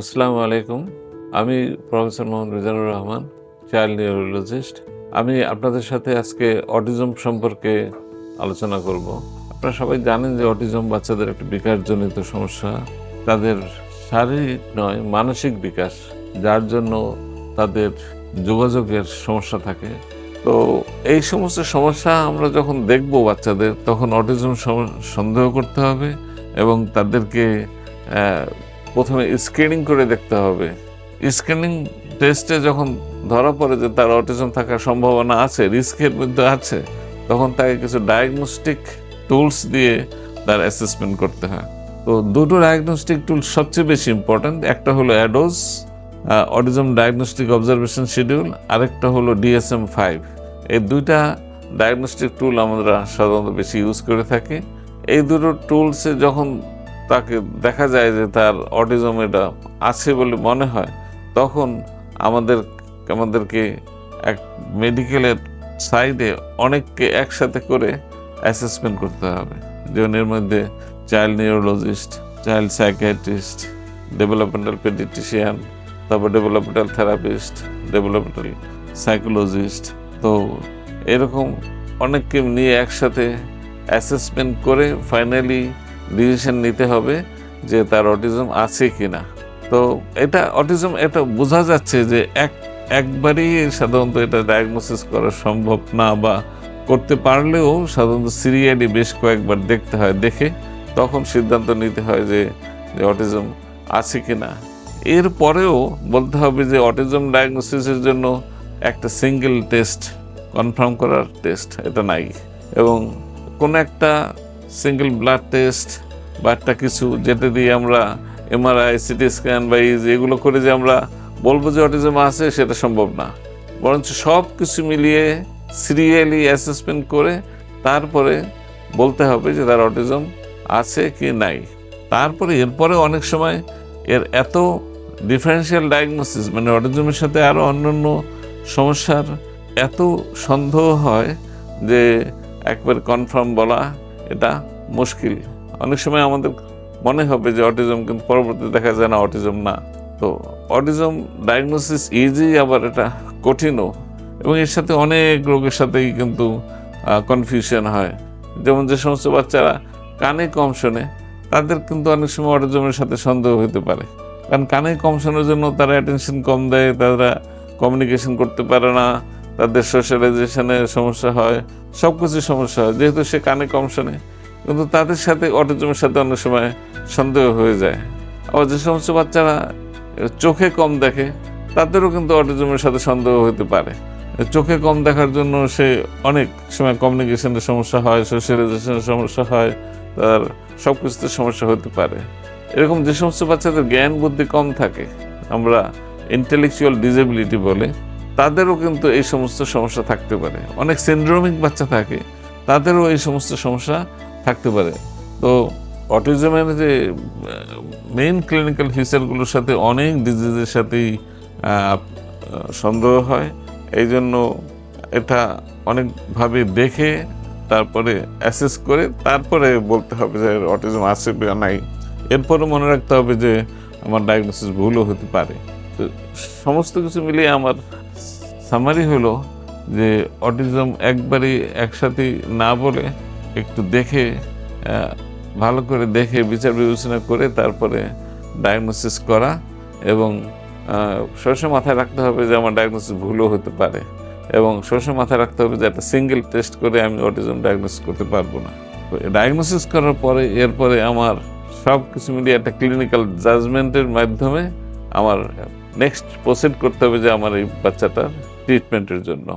আসসালামু আলাইকুম। আমি professor Mohammad Rezanur Rahman, child neurologist. আমি আপনাদের সাথে আজকে অটিজম সম্পর্কে আলোচনা করব। আপনারা সবাই জানেন যে অটিজম বাচ্চাদের একটা বিকাশজনিত সমস্যা। তাদের শারীরিক নয়, মানসিক বিকাশ, যার জন্য তাদের যোগাযোগের সমস্যা থাকে। তো এই সমস্ত সমস্যা আমরা যখন দেখব বাচ্চাদের, তখন অটিজম সন্দেহ করতে হবে এবং তাদেরকে প্রথমে স্ক্রিনিং করে দেখতে হবে। স্ক্রিনিং টেস্টে যখন ধরা পড়ে যে তার অটিজম থাকার সম্ভাবনা আছে রিস্কের মধ্যে আছে, তখন তাকে কিছু ডায়াগনস্টিক টুলস দিয়ে তার অ্যাসেসমেন্ট করতে হয়। তো দুটো ডায়াগনস্টিক টুল সবচেয়ে বেশি ইম্পর্ট্যান্ট একটা হলো ADOS autism diagnostic observation schedule আরেকটা হলো ডিএসএম ফাইভ এই দুইটা ডায়াগনস্টিক টুল আমরা সাধারণত বেশি ইউজ করে থাকি। এই দুটো টুলসে যখন তাকে দেখা যায় যে তার অটিজম এটা আছে বলে মনে হয়, তখন আমাদের, আমাদেরকে এক মেডিকেলের সাইডে অনেককে একসাথে করে অ্যাসেসমেন্ট করতে হবে। যেমন এর মধ্যে child neurologist child psychiatrist developmental paediatrician তারপর ডেভেলপমেন্টাল থেরাপিস্ট ডেভেলপমেন্টাল সাইকোলজিস্ট তো এরকম অনেককে নিয়ে একসাথে অ্যাসেসমেন্ট করে ফাইনালি ডিসিশন নিতে হবে যে তার অটিজম আছে কি না তো এটা অটিজম এটা বোঝা যাচ্ছে যে এক, একবারই সাধারণত এটা ডায়াগনোসিস করা সম্ভব না বা করতে পারলেও সাধারণত সিরিয়ালি বেশ কয়েকবার দেখতে হয়, দেখে তখন সিদ্ধান্ত নিতে হয় যে যে অটিজম আছে কি না এরপরেও বলতে হবে যে অটিজম ডায়াগনোসিসের জন্য একটা সিঙ্গেল টেস্ট কনফার্ম করার টেস্ট এটা নাই। এবং কোনো একটা সিঙ্গেল ব্লাড টেস্ট বা একটা কিছু যেটা দিয়ে আমরা এমআরআই সিটি স্ক্যান বা ইজ এগুলো করে যে আমরা বলব যে অটিজম আছে, সেটা সম্ভব না। বরঞ্চ সব কিছু মিলিয়ে সিরিয়ালি অ্যাসেসমেন্ট করে তারপরে বলতে হবে যে তার অটিজম আছে কি নাই। তারপরে এরপরে অনেক সময় এর এত ডিফারেন্সিয়াল ডায়াগনোসিস মানে অটিজমের সাথে আরও অন্যান্য সমস্যার এত সন্দেহ হয় যে একবার কনফার্ম বলা এটা মুশকিল। অনেক সময় আমাদের মনে হবে যে অটিজম কিন্তু পরবর্তীতে দেখা যায় না অটিজম না। তো অটিজম ডায়াগনোসিস ইজি আবার এটা কঠিনও। এবং এর সাথে অনেক রোগের সাথেই কিন্তু কনফিউশন হয়। যেমন যে সমস্ত বাচ্চারা কানে কম শোনে, তাদের কিন্তু অনেক সময় অটিজমের সাথে সন্দেহ হতে পারে। কারণ কানে কম শোনার জন্য তারা অ্যাটেনশন কম দেয়, তারা কমিউনিকেশন করতে পারে না। তাদের সোশ্যালাইজেশনের সমস্যা হয় সব কিছু সমস্যা হয়। যেহেতু সে কানে কম শোনে, কিন্তু তাদের সাথে অটিজমের সাথে অনেক সময় সন্দেহ হয়ে যায়। আবার যে সমস্ত বাচ্চারা চোখে কম দেখে, তাদেরও কিন্তু অটিজমের সাথে সন্দেহ হতে পারে। চোখে কম দেখার জন্য সে অনেক সময় কমিউনিকেশনের সমস্যা হয় সোশ্যালাইজেশনের সমস্যা হয়, তার সব কিছুতে সমস্যা হতে পারে। এরকম যে সমস্ত বাচ্চাদের জ্ঞান বুদ্ধি কম থাকে, আমরা ইন্টেলেকচুয়াল ডিসেবিলিটি বলে তাদেরও কিন্তু এই সমস্ত সমস্যা থাকতে পারে। অনেক সিন্ড্রোমিক বাচ্চা থাকে, তাদেরও এই সমস্ত সমস্যা থাকতে পারে। তো অটিজমের যে মেইন ক্লিনিক্যাল ফিচারগুলোর সাথে অনেক ডিজিজের সাথেই সন্দেহ হয়। এই জন্য এটা অনেকভাবে দেখে, তারপরে অ্যাসেস করে, তারপরে বলতে হবে যে অটিজম আছে বা নাই। এরপরে মনে রাখতে হবে যে, আমার ডায়াগনোসিস ভুলও হতে পারে। তো সমস্ত কিছু মিলিয়ে আমার সামারি হলো যে অটিজম একবারই একসাথে না বলে একটু দেখে ভালো করে দেখে বিচার বিবেচনা করে তারপরে ডায়াগনোসিস করা এবং সবসময় মাথায় রাখতে হবে যে আমার ডায়াগনোসিস ভুলও হতে পারে এবং সবসময় মাথায় রাখতে হবে যে একটা সিঙ্গেল টেস্ট করে আমি অটিজম ডায়াগনোসিস করতে পারব না। ডায়াগনোসিস করার পরে, এরপরে আমার সব কিছু মিলিয়ে একটা ক্লিনিক্যাল জাজমেন্টের মাধ্যমে আমার নেক্সট প্রসিড করতে হবে যে আমার এই বাচ্চাটার ট্রিটমেন্টের জন্য।